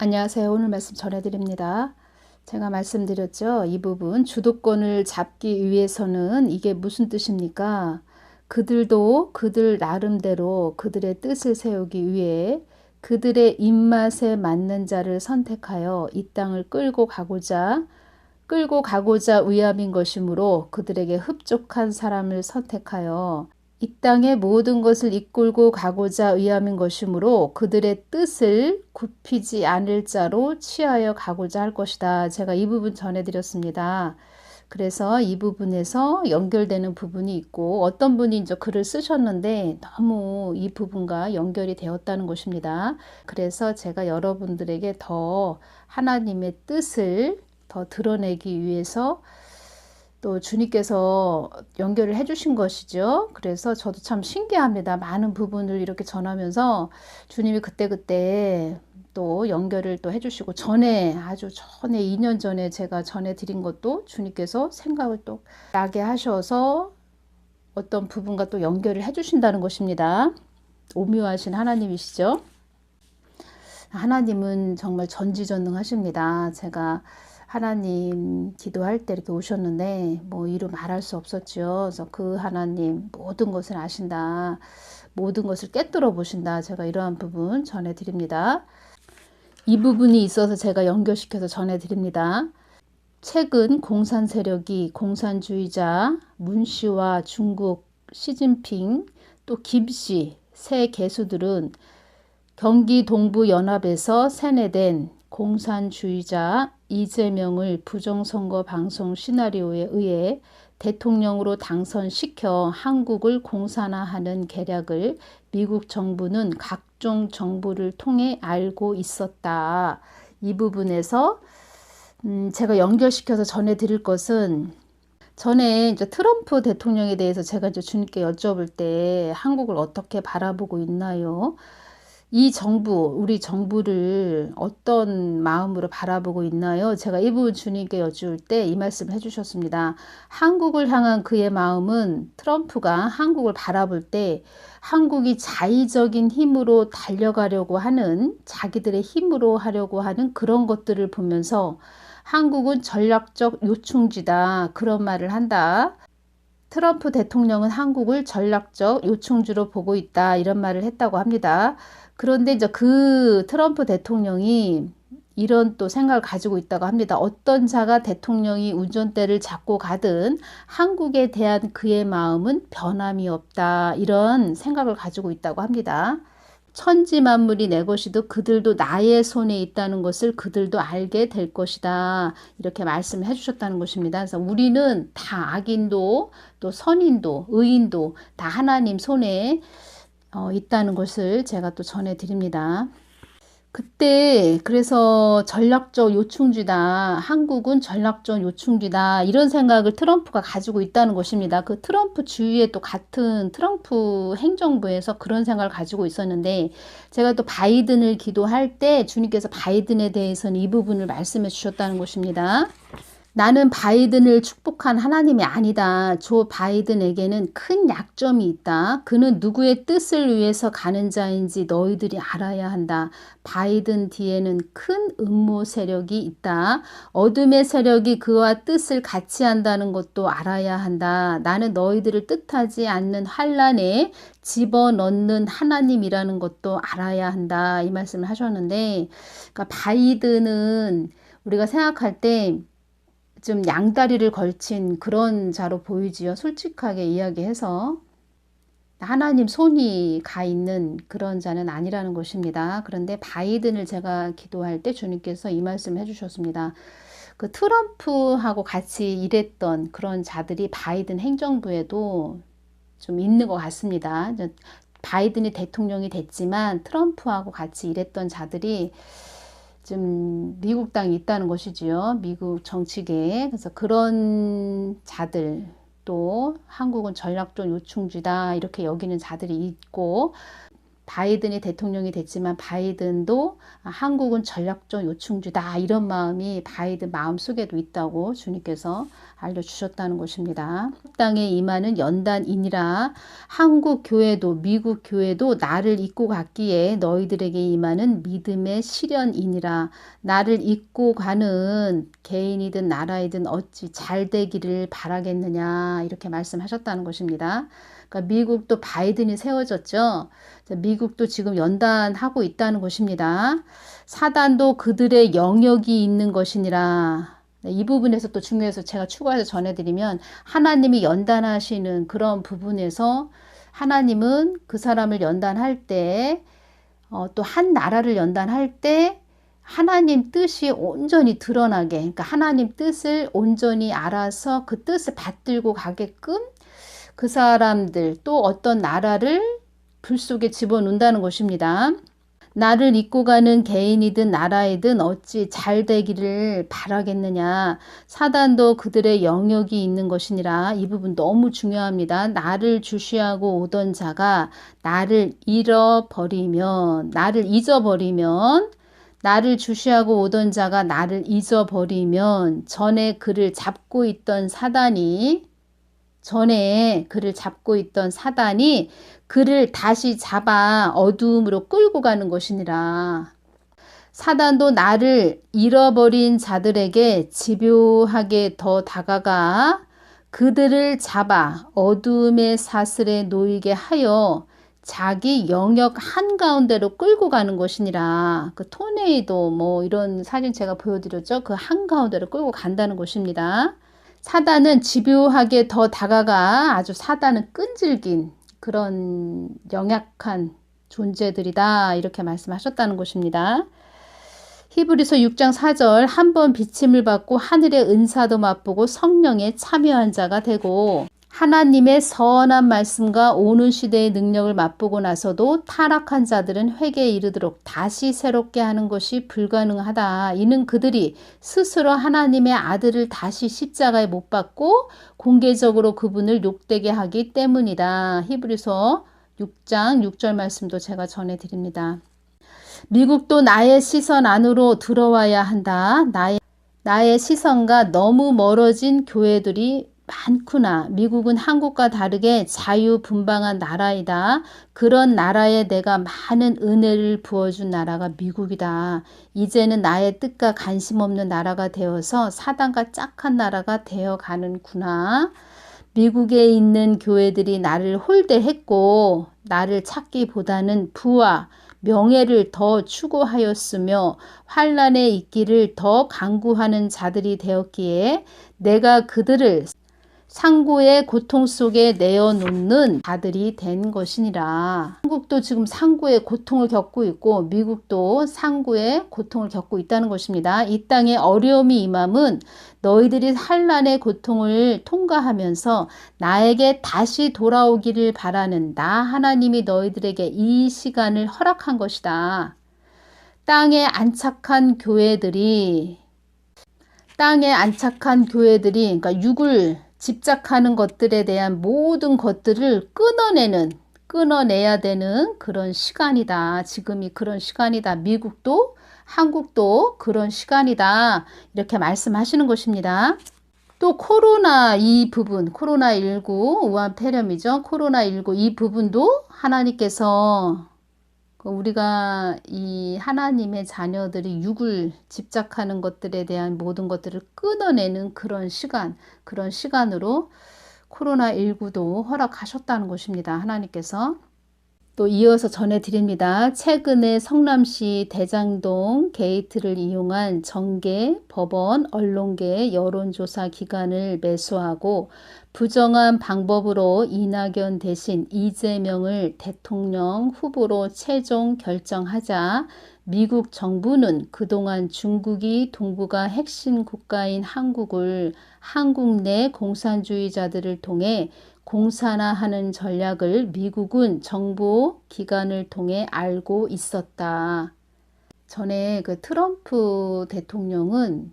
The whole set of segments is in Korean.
안녕하세요. 오늘 말씀 전해드립니다. 제가 말씀드렸죠. 이 부분 주도권을 잡기 위해서는 이게 무슨 뜻입니까? 그들도 그들 나름대로 그들의 뜻을 세우기 위해 그들의 입맛에 맞는 자를 선택하여 이 땅을 끌고 가고자 끌고 가고자 위함인 것이므로 그들에게 흡족한 사람을 선택하여 이 땅의 모든 것을 이끌고 가고자 위함인 것이므로 그들의 뜻을 굽히지 않을 자로 취하여 가고자 할 것이다. 제가 이 부분 전해드렸습니다. 그래서 이 부분에서 연결되는 부분이 있고 어떤 분이 이제 글을 쓰셨는데 너무 이 부분과 연결이 되었다는 것입니다. 그래서 제가 여러분들에게 더 하나님의 뜻을 더 드러내기 위해서 또 주님께서 연결을 해주신 것이죠. 그래서 저도 참 신기합니다. 많은 부분을 이렇게 전하면서 주님이 그때그때 또 연결을 또 해주시고 전에 아주 전에 2년 전에 제가 전해드린 것도 주님께서 생각을 또 나게 하셔서 어떤 부분과 또 연결을 해주신다는 것입니다. 오묘하신 하나님이시죠. 하나님은 정말 전지전능하십니다. 제가 하나님 기도할 때 이렇게 오셨는데 뭐 이루 말할 수 없었죠. 그래서 그 하나님 모든 것을 아신다. 모든 것을 깨뜨려 보신다. 제가 이러한 부분 전해 드립니다. 이 부분이 있어서 제가 연결시켜서 전해 드립니다. 최근 공산 세력이 공산주의자 문 씨와 중국 시진핑 또 김씨 새 개수들은 경기 동부 연합에서 세뇌된 공산주의자 이재명을 부정선거 방송 시나리오에 의해 대통령으로 당선시켜 한국을 공산화하는 계략을 미국 정부는 각종 정보를 통해 알고 있었다. 이 부분에서 음 제가 연결시켜서 전해드릴 것은 전에 이제 트럼프 대통령에 대해서 제가 이제 주님께 여쭤볼 때 한국을 어떻게 바라보고 있나요? 이 정부, 우리 정부를 어떤 마음으로 바라보고 있나요? 제가 이 부분 주님께 여쭈을 때이 말씀을 해주셨습니다. 한국을 향한 그의 마음은 트럼프가 한국을 바라볼 때 한국이 자의적인 힘으로 달려가려고 하는 자기들의 힘으로 하려고 하는 그런 것들을 보면서 한국은 전략적 요충지다. 그런 말을 한다. 트럼프 대통령은 한국을 전략적 요충지로 보고 있다. 이런 말을 했다고 합니다. 그런데 이제 그 트럼프 대통령이 이런 또 생각을 가지고 있다고 합니다. 어떤 자가 대통령이 운전대를 잡고 가든 한국에 대한 그의 마음은 변함이 없다. 이런 생각을 가지고 있다고 합니다. 천지 만물이 내 것이도 그들도 나의 손에 있다는 것을 그들도 알게 될 것이다. 이렇게 말씀을 해주셨다는 것입니다. 그래서 우리는 다 악인도 또 선인도 의인도 다 하나님 손에 어, 있다는 것을 제가 또 전해드립니다. 그때 그래서 전략적 요충지다. 한국은 전략적 요충지다. 이런 생각을 트럼프가 가지고 있다는 것입니다. 그 트럼프 주위에 또 같은 트럼프 행정부에서 그런 생각을 가지고 있었는데 제가 또 바이든을 기도할 때 주님께서 바이든에 대해서는 이 부분을 말씀해 주셨다는 것입니다. 나는 바이든을 축복한 하나님이 아니다. 조 바이든에게는 큰 약점이 있다. 그는 누구의 뜻을 위해서 가는 자인지 너희들이 알아야 한다. 바이든 뒤에는 큰 음모 세력이 있다. 어둠의 세력이 그와 뜻을 같이 한다는 것도 알아야 한다. 나는 너희들을 뜻하지 않는 환란에 집어넣는 하나님이라는 것도 알아야 한다. 이 말씀을 하셨는데, 그러니까 바이든은 우리가 생각할 때 좀 양다리를 걸친 그런 자로 보이지요. 솔직하게 이야기해서 하나님 손이 가 있는 그런 자는 아니라는 것입니다. 그런데 바이든을 제가 기도할 때 주님께서 이 말씀을 해주셨습니다. 그 트럼프하고 같이 일했던 그런 자들이 바이든 행정부에도 좀 있는 것 같습니다. 바이든이 대통령이 됐지만 트럼프하고 같이 일했던 자들이 좀 미국 땅이 있다는 것이지요. 미국 정치계에. 그래서 그런 자들 또 한국은 전략적 요충지다 이렇게 여기는 자들이 있고 바이든이 대통령이 됐지만 바이든도 한국은 전략적 요충지다 이런 마음이 바이든 마음속에도 있다고 주님께서 알려주셨다는 것입니다. 땅에 임하는 연단이니라 한국 교회도 미국 교회도 나를 잊고 갔기에 너희들에게 임하는 믿음의 시련이니라 나를 잊고 가는 개인이든 나라이든 어찌 잘 되기를 바라겠느냐 이렇게 말씀하셨다는 것입니다. 그러니까 미국도 바이든이 세워졌죠. 미국도 지금 연단하고 있다는 것입니다. 사단도 그들의 영역이 있는 것이니라. 네, 이 부분에서 또 중요해서 제가 추가해서 전해드리면 하나님이 연단하시는 그런 부분에서 하나님은 그 사람을 연단할 때, 어, 또 한 나라를 연단할 때 하나님 뜻이 온전히 드러나게, 그러니까 하나님 뜻을 온전히 알아서 그 뜻을 받들고 가게끔 그 사람들 또 어떤 나라를 불 속에 집어넣는다는 것입니다. 나를 잊고 가는 개인이든 나라이든 어찌 잘 되기를 바라겠느냐. 사단도 그들의 영역이 있는 것이니라. 이 부분 너무 중요합니다. 나를 주시하고 오던 자가 나를 잃어버리면, 나를 잊어버리면, 나를 주시하고 오던 자가 나를 잊어버리면 전에 그를 잡고 있던 사단이 전에 그를 잡고 있던 사단이 그를 다시 잡아 어두움으로 끌고 가는 것이니라. 사단도 나를 잃어버린 자들에게 집요하게 더 다가가 그들을 잡아 어두움의 사슬에 놓이게 하여 자기 영역 한가운데로 끌고 가는 것이니라. 그 토네이도 뭐 이런 사진 제가 보여드렸죠. 그 한가운데로 끌고 간다는 것입니다. 사단은 집요하게 더 다가가 아주 사단은 끈질긴 그런 영약한 존재들이다. 이렇게 말씀하셨다는 것입니다. 히브리서 6장 4절 한 번 비침을 받고 하늘의 은사도 맛보고 성령에 참여한 자가 되고 하나님의 선한 말씀과 오는 시대의 능력을 맛보고 나서도 타락한 자들은 회개에 이르도록 다시 새롭게 하는 것이 불가능하다. 이는 그들이 스스로 하나님의 아들을 다시 십자가에 못 박고 공개적으로 그분을 욕되게 하기 때문이다. 히브리서 6장 6절 말씀도 제가 전해드립니다. 미국도 나의 시선 안으로 들어와야 한다. 나의, 나의 시선과 너무 멀어진 교회들이 많구나. 미국은 한국과 다르게 자유분방한 나라이다. 그런 나라에 내가 많은 은혜를 부어준 나라가 미국이다. 이제는 나의 뜻과 관심 없는 나라가 되어서 사단과 짝한 나라가 되어 가는구나. 미국에 있는 교회들이 나를 홀대했고 나를 찾기보다는 부와 명예를 더 추구하였으며 환란에 있기를 더 강구하는 자들이 되었기에 내가 그들을 상고의 고통 속에 내어놓는 자들이 된 것이니라. 한국도 지금 상고의 고통을 겪고 있고 미국도 상고의 고통을 겪고 있다는 것입니다. 이 땅에 어려움이 임함은 너희들이 환란의 고통을 통과하면서 나에게 다시 돌아오기를 바라는 나 하나님이 너희들에게 이 시간을 허락한 것이다. 땅에 안착한 교회들이 땅에 안착한 교회들이 그러니까 육을 집착하는 것들에 대한 모든 것들을 끊어내는 끊어내야 되는 그런 시간이다. 지금이 그런 시간이다. 미국도 한국도 그런 시간이다. 이렇게 말씀하시는 것입니다. 또 코로나 이 부분, 코로나19 우한 폐렴이죠. 코로나19 이 부분도 하나님께서 그 우리가 이 하나님의 자녀들이 육을 집착하는 것들에 대한 모든 것들을 끊어내는 그런 시간, 그런 시간으로 코로나19도 허락하셨다는 것입니다. 하나님께서. 또 이어서 전해드립니다. 최근에 성남시 대장동 게이트를 이용한 정계, 법원, 언론계 여론조사 기관을 매수하고 부정한 방법으로 이낙연 대신 이재명을 대통령 후보로 최종 결정하자 미국 정부는 그동안 중국이 동북아 핵심 국가인 한국을 한국 내 공산주의자들을 통해 공산화 하는 전략을 미국은 정보 기관을 통해 알고 있었다. 전에 그 트럼프 대통령은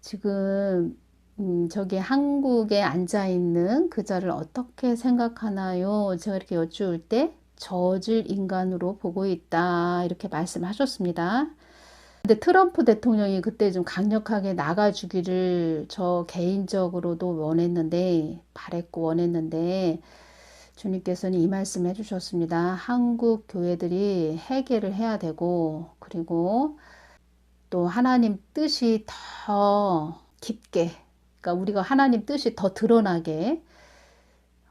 지금 음, 저기 한국에 앉아 있는 그자를 어떻게 생각하나요? 제가 이렇게 여쭈을 때 저질 인간으로 보고 있다. 이렇게 말씀하셨습니다. 근데 트럼프 대통령이 그때 좀 강력하게 나가주기를 저 개인적으로도 원했는데, 바랬고 원했는데, 주님께서는 이 말씀 해주셨습니다. 한국 교회들이 해결을 해야 되고, 그리고 또 하나님 뜻이 더 깊게, 그러니까 우리가 하나님 뜻이 더 드러나게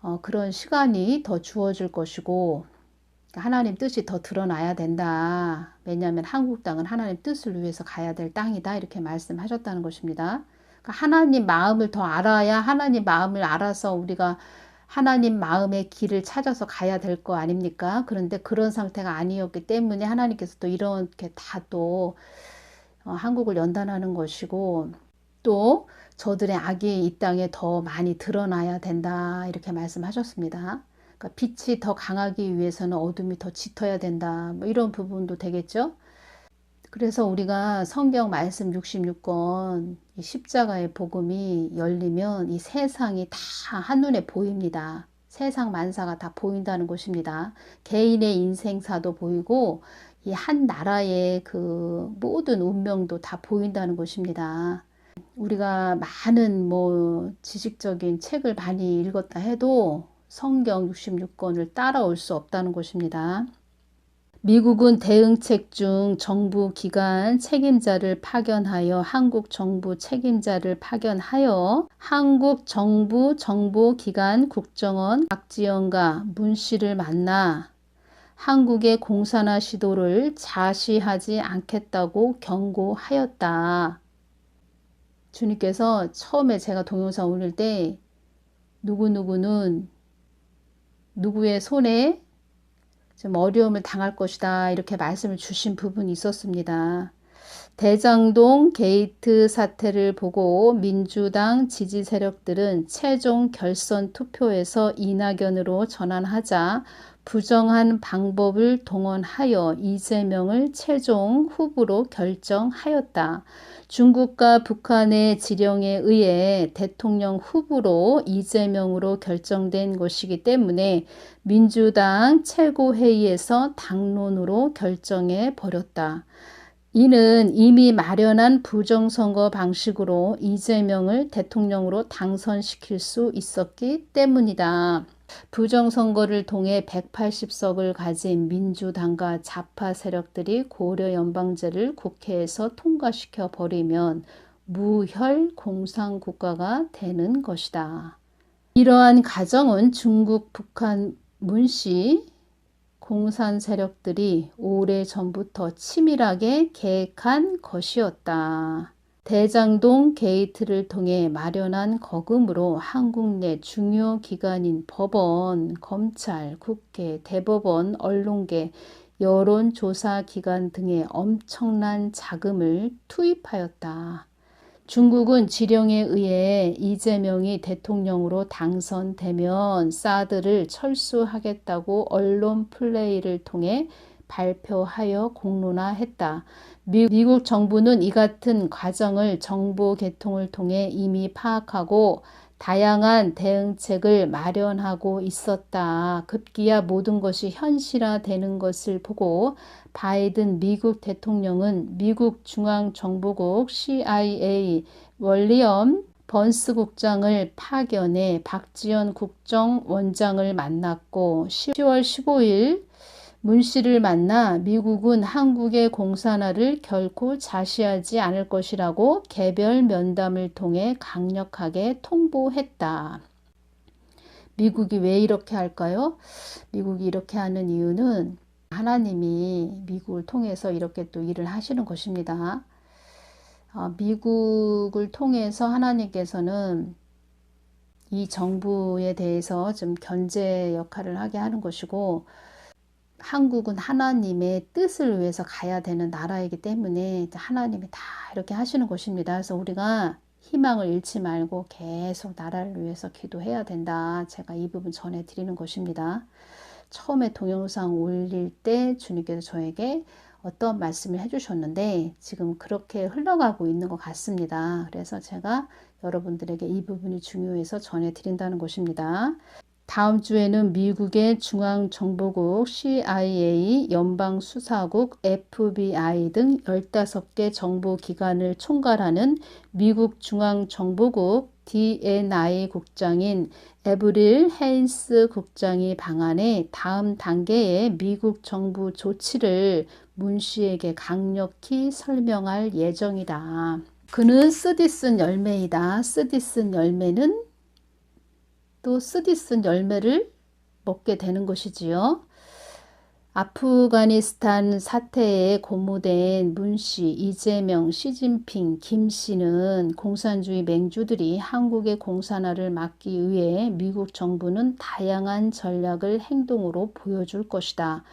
어, 그런 시간이 더 주어질 것이고, 하나님 뜻이 더 드러나야 된다. 왜냐하면 한국 땅은 하나님 뜻을 위해서 가야 될 땅이다. 이렇게 말씀하셨다는 것입니다. 그러니까 하나님 마음을 더 알아야 하나님 마음을 알아서 우리가 하나님 마음의 길을 찾아서 가야 될 거 아닙니까? 그런데 그런 상태가 아니었기 때문에 하나님께서 또 이렇게 다또 어, 한국을 연단하는 것이고 또 저들의 악이 이 땅에 더 많이 드러나야 된다 이렇게 말씀하셨습니다. 그러니까 빛이 더 강하기 위해서는 어둠이 더 짙어야 된다. 뭐 이런 부분도 되겠죠. 그래서 우리가 성경 말씀 66권 이 십자가의 복음이 열리면 이 세상이 다 한눈에 보입니다. 세상 만사가 다 보인다는 것입니다. 개인의 인생사도 보이고 이 한 나라의 그 모든 운명도 다 보인다는 것입니다. 우리가 많은 뭐 지식적인 책을 많이 읽었다 해도 성경 66권을 따라올 수 없다는 것입니다. 미국은 대응책 중 정부 기관 책임자를 파견하여 한국 정부 책임자를 파견하여 한국 정부 정보기관 국정원 박지원과 문 씨를 만나 한국의 공산화 시도를 자시하지 않겠다고 경고하였다. 주님께서 처음에 제가 동영상 올릴 때 누구누구는 누구의 손에 좀 어려움을 당할 것이다. 이렇게 말씀을 주신 부분이 있었습니다. 대장동 게이트 사태를 보고 민주당 지지 세력들은 최종 결선 투표에서 이낙연으로 전환하자 부정한 방법을 동원하여 이재명을 최종 후보로 결정하였다. 중국과 북한의 지령에 의해 대통령 후보로 이재명으로 결정된 것이기 때문에 민주당 최고회의에서 당론으로 결정해 버렸다. 이는 이미 마련한 부정선거 방식으로 이재명을 대통령으로 당선시킬 수 있었기 때문이다. 부정선거를 통해 180석을 가진 민주당과 좌파 세력들이 고려 연방제를 국회에서 통과시켜 버리면 무혈 공산국가가 되는 것이다. 이러한 가정은 중국, 북한, 문씨 공산 세력들이 오래 전부터 치밀하게 계획한 것이었다. 대장동 게이트를 통해 마련한 거금으로 한국 내 중요 기관인 법원, 검찰, 국회, 대법원, 언론계, 여론조사 기관 등에 엄청난 자금을 투입하였다. 중국은 지령에 의해 이재명이 대통령으로 당선되면 사드를 철수하겠다고 언론 플레이를 통해 발표하여 공론화했다. 미국 정부는 이 같은 과정을 정보 개통을 통해 이미 파악하고 다양한 대응책을 마련하고 있었다. 급기야 모든 것이 현실화되는 것을 보고 바이든 미국 대통령은 미국 중앙정보국 CIA 월리엄 번스 국장을 파견해 박지원 국정원장을 만났고 10월 15일 문 씨를 만나 미국은 한국의 공산화를 결코 자시하지 않을 것이라고 개별 면담을 통해 강력하게 통보했다. 미국이 왜 이렇게 할까요? 미국이 이렇게 하는 이유는 하나님이 미국을 통해서 이렇게 또 일을 하시는 것입니다. 어, 미국을 통해서 하나님께서는 이 정부에 대해서 좀 견제 역할을 하게 하는 것이고 한국은 하나님의 뜻을 위해서 가야 되는 나라이기 때문에 하나님이 다 이렇게 하시는 것입니다. 그래서 우리가 희망을 잃지 말고 계속 나라를 위해서 기도해야 된다. 제가 이 부분 전해드리는 것입니다. 처음에 동영상 올릴 때 주님께서 저에게 어떤 말씀을 해주셨는데 지금 그렇게 흘러가고 있는 것 같습니다. 그래서 제가 여러분들에게 이 부분이 중요해서 전해드린다는 것입니다. 다음 주에는 미국의 중앙정보국 CIA, 연방수사국, FBI 등 15개 정보기관을 총괄하는 미국 중앙정보국 DNI 국장인 에브릴 헤인스 국장이 방한해 다음 단계의 미국 정부 조치를 문 씨에게 강력히 설명할 예정이다. 그는 쓰디쓴 열매이다. 쓰디쓴 열매는 또 쓰디쓴 열매를 먹게 되는 것이지요. 아프가니스탄 사태에 고무된 문씨, 이재명, 시진핑, 김씨는 공산주의 맹주들이 한국의 공산화를 막기 위해 미국 정부는 다양한 전략을 행동으로 보여줄 것이다.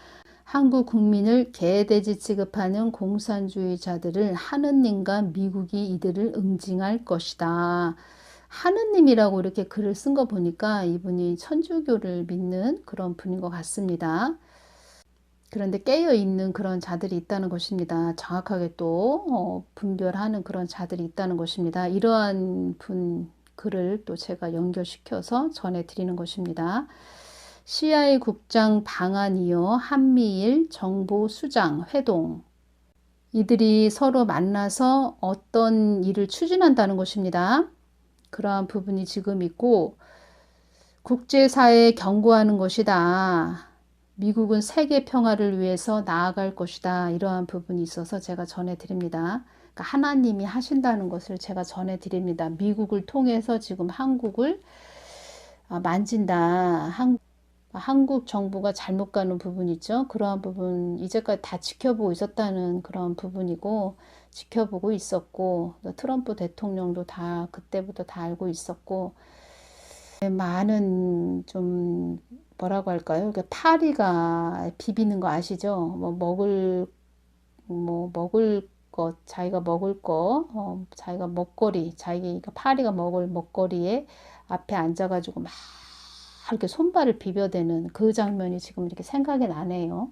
한국 국민을 개돼지 취급하는 공산주의자들을 하느님과 미국이 이들을 응징할 것이다. 하느님이라고 이렇게 글을 쓴 거 보니까 이분이 천주교를 믿는 그런 분인 것 같습니다. 그런데 깨어 있는 그런 자들이 있다는 것입니다. 정확하게 또 어, 분별하는 그런 자들이 있다는 것입니다. 이러한 분 글을 또 제가 연결시켜서 전해드리는 것입니다. CIA 국장 방안이요 한미일 정보 수장 회동 이들이 서로 만나서 어떤 일을 추진한다는 것입니다. 그러한 부분이 지금 있고 국제사회에 경고하는 것이다. 미국은 세계 평화를 위해서 나아갈 것이다. 이러한 부분이 있어서 제가 전해드립니다. 그러니까 하나님이 하신다는 것을 제가 전해드립니다. 미국을 통해서 지금 한국을 아, 만진다. 한, 한국 정부가 잘못 가는 부분 있죠. 그러한 부분 이제까지 다 지켜보고 있었다는 그런 부분이고 지켜보고 있었고 트럼프 대통령도 다 그때부터 다 알고 있었고 많은 좀 뭐라고 할까요? 파리가 비비는 거 아시죠? 뭐 먹을 뭐 먹을 것 자기가 먹을 거 어, 자기가 먹거리 자기가 파리가 먹을 먹거리에 앞에 앉아가지고 막 이렇게 손발을 비벼대는 그 장면이 지금 이렇게 생각이 나네요.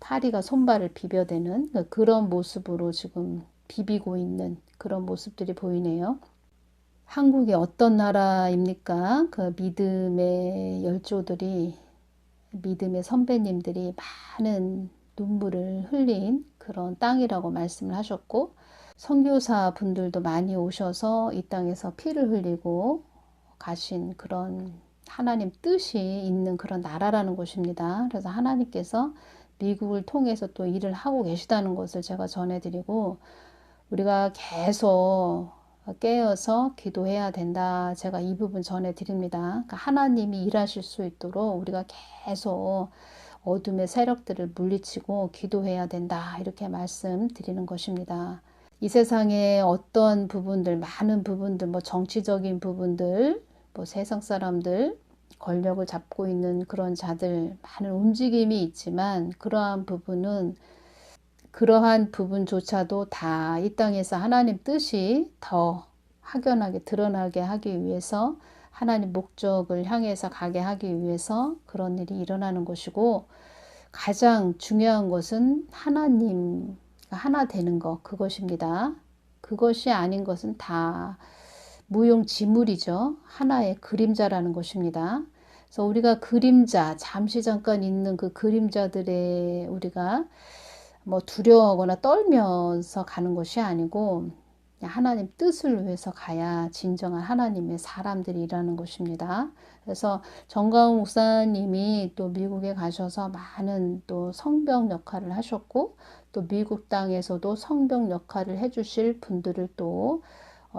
파리가 손발을 비벼대는 그런 모습으로 지금 비비고 있는 그런 모습들이 보이네요. 한국이 어떤 나라입니까? 그 믿음의 열조들이, 믿음의 선배님들이 많은 눈물을 흘린 그런 땅이라고 말씀을 하셨고, 선교사 분들도 많이 오셔서 이 땅에서 피를 흘리고 가신 그런 하나님 뜻이 있는 그런 나라라는 것입니다. 그래서 하나님께서 미국을 통해서 또 일을 하고 계시다는 것을 제가 전해드리고, 우리가 계속 깨어서 기도해야 된다. 제가 이 부분 전해드립니다. 그러니까 하나님이 일하실 수 있도록 우리가 계속 어둠의 세력들을 물리치고 기도해야 된다. 이렇게 말씀드리는 것입니다. 이 세상에 어떤 부분들, 많은 부분들, 뭐 정치적인 부분들, 뭐 세상 사람들, 권력을 잡고 있는 그런 자들, 많은 움직임이 있지만 그러한 부분은 그러한 부분조차도 다 이 땅에서 하나님 뜻이 더 확연하게 드러나게 하기 위해서 하나님 목적을 향해서 가게 하기 위해서 그런 일이 일어나는 것이고 가장 중요한 것은 하나님 하나 되는 것 그것입니다. 그것이 아닌 것은 다 무용지물이죠. 하나의 그림자라는 것입니다. 그래서 우리가 그림자 잠시 잠깐 있는 그 그림자들의 우리가 뭐 두려워하거나 떨면서 가는 것이 아니고 하나님 뜻을 위해서 가야 진정한 하나님의 사람들이라는 것입니다. 그래서 정가우 목사님이 또 미국에 가셔서 많은 또 성병 역할을 하셨고 또 미국 땅에서도 성병 역할을 해주실 분들을 또 어,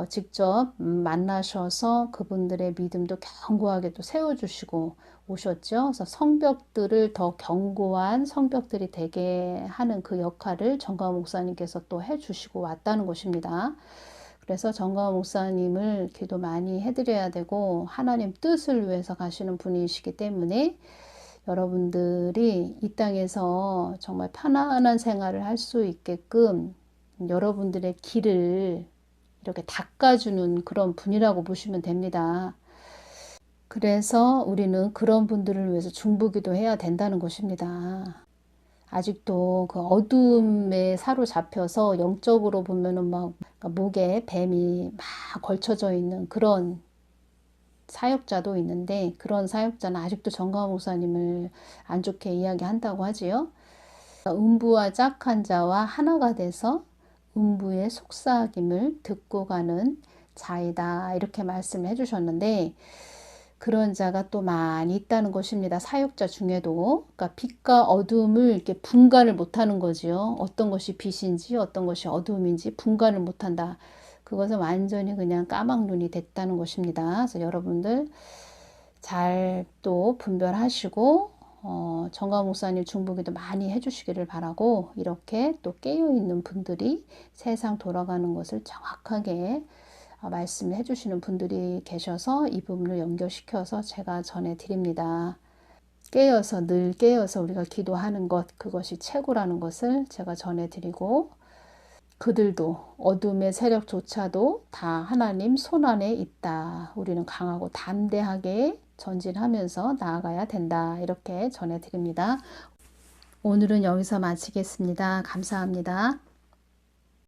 직접 만나셔서 그분들의 믿음도 견고하게 또 세워주시고 오셨죠. 그래서 성벽들을 더 견고한 성벽들이 되게 하는 그 역할을 정가 목사님께서 또 해주시고 왔다는 것입니다. 그래서 정가 목사님을 기도 많이 해드려야 되고 하나님 뜻을 위해서 가시는 분이시기 때문에 여러분들이 이 땅에서 정말 편안한 생활을 할 수 있게끔 여러분들의 길을 이렇게 닦아주는 그런 분이라고 보시면 됩니다. 그래서 우리는 그런 분들을 위해서 중보기도 해야 된다는 것입니다. 아직도 그 어둠에 사로잡혀서 영적으로 보면은 막 목에 뱀이 막 걸쳐져 있는 그런 사역자도 있는데 그런 사역자는 아직도 정강 목사님을 안 좋게 이야기한다고 하지요. 음부와 짝한 자와 하나가 돼서 음부의 속삭임을 듣고 가는 자이다. 이렇게 말씀을 해주셨는데, 그런 자가 또 많이 있다는 것입니다. 사역자 중에도. 그러니까 빛과 어둠을 이렇게 분간을 못하는 거지요. 어떤 것이 빛인지 어떤 것이 어둠인지 분간을 못한다. 그것은 완전히 그냥 까막눈이 됐다는 것입니다. 그래서 여러분들 잘 또 분별하시고 어, 정가 목사님 중보기도 많이 해주시기를 바라고 이렇게 또 깨어 있는 분들이 세상 돌아가는 것을 정확하게 어, 말씀을 해주시는 분들이 계셔서 이 부분을 연결시켜서 제가 전해드립니다. 깨어서 늘 깨어서 우리가 기도하는 것 그것이 최고라는 것을 제가 전해드리고 그들도 어둠의 세력조차도 다 하나님 손 안에 있다. 우리는 강하고 담대하게 전진하면서 나아가야 된다. 이렇게 전해드립니다. 오늘은 여기서 마치겠습니다. 감사합니다.